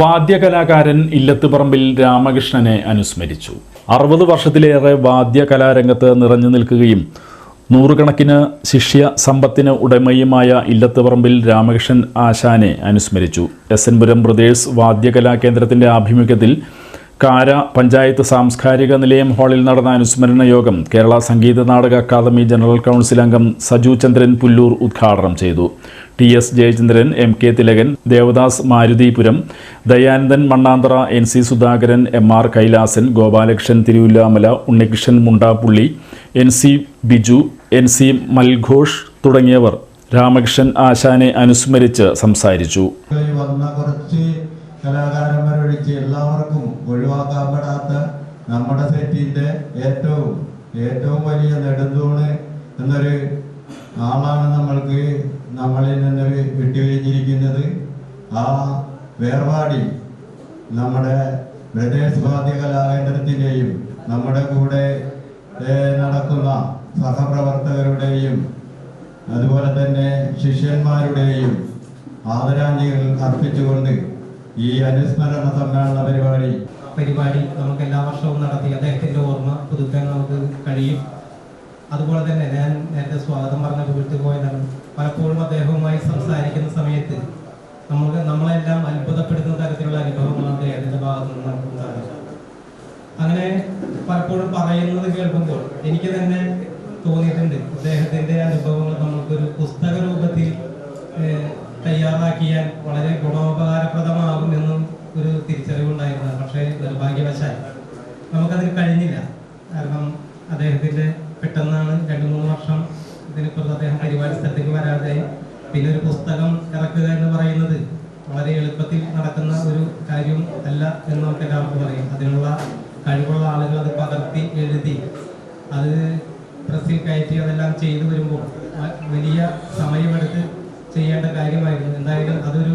വാദ്യകലാകാരൻ ഇല്ലത്തുപറമ്പിൽ രാമകൃഷ്ണനെ അനുസ്മരിച്ചു. അറുപത് വർഷത്തിലേറെ വാദ്യകലാരംഗത്ത് നിറഞ്ഞു നിൽക്കുകയും നൂറുകണക്കിന് ശിഷ്യ സമ്പത്തിന് ഉടമയുമായ ഇല്ലത്തുപറമ്പിൽ രാമകൃഷ്ണൻ ആശാനെ അനുസ്മരിച്ചു. എസ് എൻ പുരം ബ്രദേഴ്സ് വാദ്യകലാ കേന്ദ്രത്തിന്റെ ആഭിമുഖ്യത്തിൽ കാര പഞ്ചായത്ത് സാംസ്കാരിക നിലയം ഹാളിൽ നടന്ന അനുസ്മരണ യോഗം Kerala Sangeetha Nataka academy general council അംഗം സജു ചന്ദ്രൻ പുല്ലൂർ ഉദ്ഘാടനം ചെയ്തു. T S Jayachandran M K Thilakan Devadas Maruthipuram Dayanandan Mannanthara N C Sudhakaran M R Kailasan Gopalakrishnan Thiruvilwamala Unnikrishnan Mundappully N C Biju N C Malghosh തുടങ്ങിയവർ രാമകൃഷ്ണൻ ആശാനെ അനുസ്മരിച്ച് സംസാരിച്ചു. എല്ലാവർക്കും ഒഴിവാക്കാപ്പെടാത്ത നമ്മുടെ സെറ്റിന്റെ ഏറ്റവും ഏറ്റവും വലിയ നെടുന്തൂണ് എന്നൊരു ആളാണ് നമ്മൾക്ക് നമ്മളിൽ നിന്ന് വിട്ടുപിരിഞ്ഞിരിക്കുന്നത് ആ വേർപാടി നമ്മുടെ ബ്രദേഴ്സ് വാദ്യ കലാകേന്ദ്രത്തിന്റെയും നമ്മുടെ കൂടെ നടക്കുന്ന സഹപ്രവർത്തകരുടെയും അതുപോലെ തന്നെ ശിഷ്യന്മാരുടെയും ആദരാഞ്ജലികൾ അർപ്പിച്ചുകൊണ്ട് ഈ അനുസ്മരണ സമ്മേളന പരിപാടി പരിപാടി നമുക്ക് എല്ലാ വർഷവും നടത്തി. അദ്ദേഹത്തിന്റെ ഓർമ്മ പുതുക്കാൻ നമുക്ക് കഴിയും. അതുപോലെ തന്നെ ഞാൻ നേരത്തെ സ്വാഗതം പറഞ്ഞ വീട്ടിൽ പോയതാണ്. പലപ്പോഴും അദ്ദേഹവുമായി സംസാരിക്കുന്ന സമയത്ത് നമുക്ക് നമ്മളെല്ലാം അത്ഭുതപ്പെടുത്തുന്ന തരത്തിലുള്ള അനുഭവങ്ങളാണ് അദ്ദേഹത്തിന്റെ ഭാഗത്ത് നിന്ന് നമുക്കുണ്ടാകുന്നത് അങ്ങനെ പലപ്പോഴും പറയുന്നത് കേൾക്കുമ്പോൾ എനിക്ക് തന്നെ തോന്നിയിട്ടുണ്ട് അദ്ദേഹത്തിന്റെ അനുഭവങ്ങൾ നമുക്കൊരു പുസ്തക രൂപത്തിൽ തയ്യാറാക്കിയാൽ വളരെ ഗുണോപകാരപ്രദമാകുമെന്നും ഒരു തിരിച്ചറിവുണ്ടായിരുന്നു പക്ഷേ നിർഭാഗ്യവശാൽ നമുക്കതിന് കഴിഞ്ഞില്ല. കാരണം അദ്ദേഹത്തിന്റെ പെട്ടെന്നാണ് രണ്ടു മൂന്ന് വർഷം ഇതിനിപ്പുറത്ത് അദ്ദേഹം പരിപാടി സ്ഥലത്തേക്ക് വരാതെ പിന്നെ ഒരു പുസ്തകം ഇറക്കുക എന്ന് പറയുന്നത് വളരെ എളുപ്പത്തിൽ നടക്കുന്ന ഒരു കാര്യം അല്ല എന്ന് നമുക്ക് എല്ലാവർക്കും അറിയാം. അതിനുള്ള കഴിവുള്ള ആളുകൾ അത് പകർത്തി എഴുതി അത് പ്രസിൽ കയറ്റി അതെല്ലാം ചെയ്തു വരുമ്പോൾ വലിയ സമയമെടുത്ത് ചെയ്യേണ്ട കാര്യമായിരുന്നു. എന്തായാലും അതൊരു